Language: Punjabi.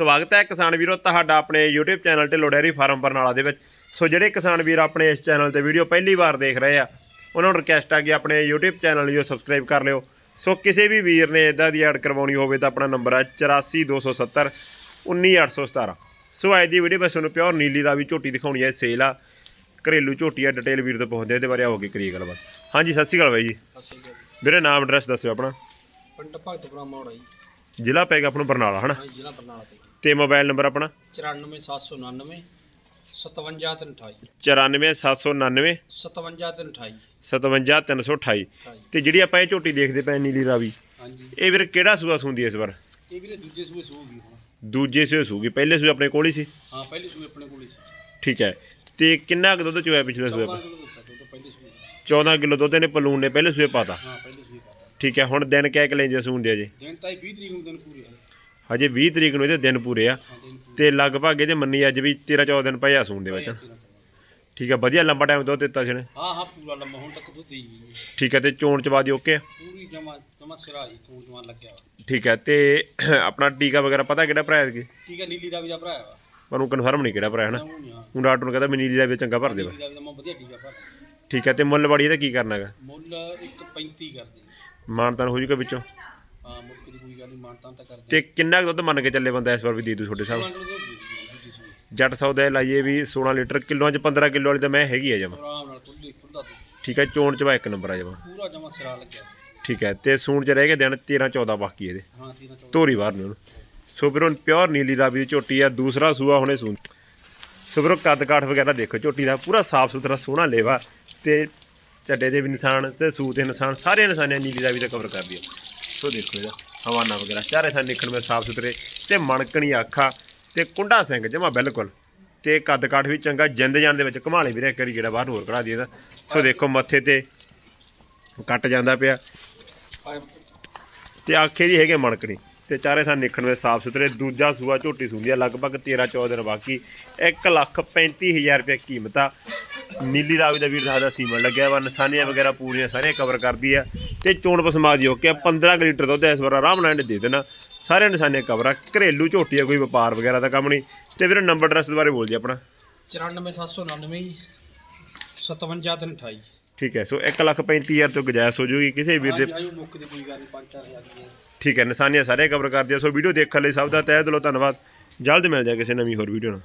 ਸਵਾਗਤ ਹੈ ਕਿਸਾਨ ਵੀਰੋ ਤੁਹਾਡਾ ਆਪਣੇ YouTube ਚੈਨਲ ਤੇ ਲੋਡੇਰੀ ਫਾਰਮ ਬਰਨਾਲਾ ਦੇ ਵਿੱਚ। ਸੋ ਜਿਹੜੇ ਕਿਸਾਨ ਵੀਰ ਆਪਣੇ ਇਸ ਚੈਨਲ ਤੇ ਵੀਡੀਓ ਪਹਿਲੀ ਵਾਰ ਦੇਖ ਰਹੇ ਆ ਉਹਨਾਂ ਨੂੰ ਰਿਕਵੈਸਟ ਆ ਕਿ ਆਪਣੇ YouTube ਚੈਨਲ ਨੂੰ ਸਬਸਕ੍ਰਾਈਬ ਕਰ ਲਿਓ। ਸੋ ਕਿਸੇ ਵੀ ਵੀਰ ਨੇ ਇਦਾਂ ਦੀ ਐਡ ਕਰਵਾਉਣੀ ਹੋਵੇ ਤਾਂ ਆਪਣਾ ਨੰਬਰ ਹੈ 84270 19817 ਸੋ ਅੱਜ ਦੀ ਵੀਡੀਓ ਵਿੱਚ ਤੁਹਾਨੂੰ ਪਿਓਰ ਨੀਲੀ ਦਾ ਵੀ ਝੋਟੀ ਦਿਖਾਉਣੀ ਹੈ ਸੇਲ ਆ। ਘਰੇਲੂ ਝੋਟੀ ਆ ਡਿਟੇਲ ਵੀਰ ਤੋਂ ਪੁੱਛਦੇ ਇਹਦੇ ਬਾਰੇ ਆਓਗੇ ਕਰੀਏ ਗੱਲਬਾਤ। ਹਾਂਜੀ ਸਤਿ ਸ਼੍ਰੀ ਅਕਾਲ ਬਾਈ ਜੀ। ਸਤਿ ਸ਼੍ਰੀ ਅਕਾਲ ਵੀਰੇ ਨਾਮ ਐਡਰੈਸ ਦੱਸਿਓ ਆਪਣਾ। ਪਿੰਡ ਭਗਤਪੁਰਾ ਮੋੜ ਜੀ। ਜ਼ਿਲ੍ਹਾ ਪੈਗਾ ਆਪਣਾ ਬਰਨਾਲਾ ਹਨਾ? ਜ਼ਿਲ੍ਹਾ ਬਰਨਾਲਾ ਤੇ ਤੇ ਮੋਬਾਈਲ ਨੰਬਰ ਆਪਣਾ? 94799 57328 94799 57328 57328 ਹਾਂ ਜੀ ਤੇ ਜਿਹੜੀ ਆਪਾਂ ਇਹ ਝੋਟੀ ਦੇਖਦੇ ਪਏ ਨੀਲੀ ਰਾਵੀ ਹਾਂਜੀ। ਇਹ ਵੀਰ ਕਿਹੜਾ ਸੂਆ ਸੁੰਦੀ ਇਸ ਵਾਰ? ਇਹ ਵੀਰੇ ਦੂਜੇ ਸੂਏ ਸੂਗੀ ਹੁਣ। ਦੂਜੇ ਸੂਏ ਸੂਗੀ ਪਹਿਲੇ ਸੂਏ ਆਪਣੇ ਕੋਲ ਹੀ ਸੀ? ਹਾਂ ਪਹਿਲੇ ਸੂਏ ਆਪਣੇ ਕੋਲ ਹੀ ਸੀ। ਠੀਕ ਹੈ ਤੇ ਕਿੰਨਾ ਕੁ ਦੁੱਧ ਚੋਇਆ ਪਿਛਲੇ ਸੂਏ 14 ਆਪਾਂ? ਕਿਲੋ ਦਿੱਤਾ ਦੁੱਧ ਪਹਿਲੇ ਸੂਏ 14 ਕਿਲੋ ਦੁੱਧ ਨੇ ਪਲੂਨ ਨੇ ਪਹਿਲੇ ਸੂਏ ਪਾਤਾ। ਹਾਂ ਪਹਿਲੇ ਠੀਕ ਹੈ ਹੁਣ ਦਿਨ ਕਹਿ ਕੇ ਲੈਂਦੇ ਸੂੰਦੇ ਅਜੇ ਦਿਨ ਤਾਂ ਇਹ 20 ਤਰੀਕ ਨੂੰ ਦਿਨ ਪੂਰੇ ਆ। ਹਜੇ 20 ਤਰੀਕ ਨੂੰ ਇਹਦੇ ਦਿਨ ਪੂਰੇ ਆ। ਹਾਂ ਦਿਨ ਪੂਰੇ। ਤੇ ਲਗਭਗ ਇਹਦੇ ਮੰਨੀ ਅੱਜ ਵੀ 13 14 ਦਿਨ ਪਏ ਆ ਸੂਣ ਦੇ ਵਿੱਚ। ਠੀਕ ਹੈ ਵਧੀਆ ਲੰਬਾ ਟਾਈਮ ਦੁੱਧ ਦਿੱਤਾ ਸੀ ਨੇ? ਹਾਂ ਹਾਂ ਪੂਰਾ ਲੰਮਾ ਹੁਣ ਤੱਕ ਦੁੱਧ ਹੀ ਗਈ ਠੀਕ ਹੈ ਤੇ ਚੋਣ ਚਵਾ ਦੀ ਓਕੇ ਆ? ਪੂਰੀ ਜਮਾ ਜਮਾ ਸਿਰਾ ਹੀ ਤੂੰ ਜਮਾ ਲੱਗਿਆ ਵਾ। ਠੀਕ ਹੈ ਤੇ ਆਪਣਾ ਟੀਕਾ ਵਗੈਰਾ ਪਤਾ ਕਿਹੜਾ ਭਰਾ ਹੈ ਠੀਕ ਹੈ ਨੀਲੀ ਦਾ ਵੀ ਦਾ ਭਰਾ ਵਾ। ਮੈਨੂੰ ਕਨਫਰਮ ਨਹੀਂ ਕਿਹੜਾ ਭਰਾ ਹੈ ਨਾ? ਉਹ ਨਹੀਂ ਹਾਂ ਹੁਣ ਡਾਕਟਰ ਨੂੰ ਕਹਿੰਦਾ ਮੈਂ ਨੀਲੀ ਦਾ ਵੀ ਚੰਗਾ ਭਰ ਦੇਵਾ। ਨੀਲੀ ਦਾ ਵੀ ਦਾ ਮੈਂ ਵਧੀਆ ਟੀਕਾ ਭਰਾ ਠੀਕ ਹੈ ਤੇ ਮੁੱਲ ਬੜੀ ਇਹਦਾ ਕੀ ਕਰਨਾ ਹੈਗਾ? ਮੁੱਲ 1.35 ਕਰਦੇ ਮਾਨਤਾਨ ਹੋ ਜੂਗਾ ਵਿੱਚੋਂ? ਹਾਂ ਮੁੱਲ ਦੀ ਕੋਈ ਗੱਲ ਨਹੀਂ ਮਾਨਤਾਂ ਤਾਂ ਕਰਦੇ ਤੇ ਕਿੰਨਾ ਕੁ ਦੁੱਧ ਮੰਨ ਕੇ ਚੱਲੇ ਬੰਦਾ ਇਸ ਵਾਰ ਵੀ ਦੇ ਦੂ ਤੁਹਾਡੇ ਸਾਹਿਬ ਆਰਾਮ ਨਾਲ ਦੁੱਧ ਦੇ ਦਿੰਦੇ ਆ ਦੂਜੀ ਸੂਈ। ਜੱਟ ਸੌਦਾ ਇਹ ਲਾਈਏ ਵੀ 16 ਲੀਟਰ ਕਿਲੋਆਂ ਚ 15 ਕਿਲੋ ਵਾਲੀ ਤਾਂ ਮੈਂ ਹੈਗੀ ਆ ਜਮਾ। ਆਰਾਮ ਨਾਲ ਖੁੱਲੀ ਖੁੱਲਾ ਦੁੱਧ। ਠੀਕ ਹੈ ਚੋਣ ਚ ਵਾ ਇੱਕ ਨੰਬਰ ਆ ਜਮਾ। ਪੂਰਾ ਜਮਾ ਸਿਰਾ ਲੱਗਿਆ। ਠੀਕ ਹੈ ਤੇ ਸੂਣ ਚ ਰਹਿ ਗਏ ਦਿਨ 13 14 ਬਾਕੀ ਇਹਦੇ। ਹਾਂ ਤੀਨਾ ਚੌਦਾਂ। ਧੋਰੀ ਬਾਹਰ ਨੇ ਉਹਨੂੰ ਸੋ ਫਿਰ ਹੁਣ ਪਿਓਰ ਨੀਲੀ ਦਾ ਵੀ ਝੋਟੀ ਆ ਦੂਸਰਾ ਸੂਆ ਹੁਣੇ ਸੂਣ। ਸੋ ਫਿਰ ਉਹ ਕੱਦ ਕਾਠ ਵਗੈਰਾ ਦੇਖੋ ਝੋਟੀ ਦਾ ਪੂਰਾ ਸਾਫ਼ ਸੁਥਰਾ ਸੋਹਣਾ ਲੇਵਾ। ਤੇ ਚੱਡੇ ਦੇ ਵੀ ਨਿਸ਼ਾਨ ਤੇ ਸੂ ਤੇ ਨਿਸ਼ਾਨ ਸਾਰੇ ਨਿਸ਼ਾਨੇ ਨੀਲੀ ਦਾ ਵੀ ਤਾਂ ਕਵਰ ਕਰਦੀ ਆ ਸੋ ਦੇਖੋ ਇਹਦਾ ਹਵਾਨਾ ਵਗੈਰਾ ਚਾਰੇ ਥਾਂ ਦੇਖਣ ਵਿੱਚ ਸਾਫ਼ ਸੁਥਰੇ ਤੇ ਮਣਕਣੀ ਅੱਖਾਂ ਤੇ ਕੁੰਡਾ ਸਿੰਘ ਜਮਾ ਬਿਲਕੁਲ ਤੇ ਕੱਦ ਕਾਠ ਵੀ ਚੰਗਾ ਜਿੰਦ ਜਾਣ ਦੇ ਵਿੱਚ ਘਮਾਲੇ ਵੀ ਇੱਕ ਵਾਰੀ ਜਿਹੜਾ ਬਾਹਰ ਹੋਰ ਕਢਾ ਇਹਦਾ ਸੋ ਦੇਖੋ ਮੱਥੇ ਤੇ ਕੱਟ ਜਾਂਦਾ ਪਿਆ। ਤੇ ਆਖੇ ਦੀ ਹੈਗੇ ਮਣਕਣੀ ਤੇ ਚਾਰੇ ਥਾਂ ਨਿਕਣ ਵਿੱਚ ਸਾਫ਼ ਸੁਥਰੇ ਦੂਜਾ ਸੂਆ ਝੋਟੀ ਸੁੰਦੀ ਆ ਲਗਭਗ 13 14 ਦਿਨ ਬਾਕੀ 1 ਲੱਖ 35000 ਰੁਪਏ ਕੀਮਤ। ਆ ਨੀਲੀ ਰਾਵੀ ਦਾ ਵੀਰ ਦਾ ਸੀਮਨ ਲੱਗਿਆ ਵਾ ਨਿਸ਼ਾਨੀਆਂ ਵਗੈਰਾ ਪੂਰੀਆਂ ਸਾਰੀਆਂ ਕਵਰ ਕਰਦੀ ਆ ਤੇ ਚੋਣ ਪਸਮਾ ਦੀ ਓਕੇ 15 ਕੁ ਲੀਟਰ ਦੁੱਧ ਇਸ ਵਾਰ ਆਰਾਮ ਨਾਲ ਦੇ ਦੇਣਾ। ਸਾਰੇ ਨਿਸ਼ਾਨੀਆਂ ਕਵਰ ਆ ਘਰੇਲੂ ਝੋਟੀ ਆ ਕੋਈ ਵਪਾਰ ਵਗੈਰਾ ਦਾ ਕੰਮ ਨਹੀਂ। ਤੇ ਵੀਰ ਨੰਬਰ ਐਡਰੈਸ ਬਾਰੇ ਬੋਲ ਜੀ ਆਪਣਾ 94799 57328 ਠੀਕ ਹੈ ਸੋ 1 ਲੱਖ 35000 ਤੋਂ ਗੁਜਾਇਸ਼ ਹੋ ਜੂਗੀ ਕਿਸੇ ਵੀਰ ਦੇ। ਹਾਂਜੀ ਆਇਓ ਮੁੱਕ ਦੀ ਕੋਈ ਗੱਲ ਨਹੀਂ 5-4000 ਦੀ ਠੀਕ ਹੈ ਨਿਸ਼ਾਨੀਆਂ ਸਾਰੇ ਕਵਰ ਕਰਦੀ ਆ ਸੋ ਵੀਡੀਓ ਦੇਖਣ ਲਈ ਸਭ ਦਾ ਤਹਿ ਦਿਲੋਂ ਧੰਨਵਾਦ। ਜਲਦ ਮਿਲ ਜਾ ਕਿਸੇ ਨਵੀਂ ਹੋਰ ਵੀਡੀਓ ਨਾਲ।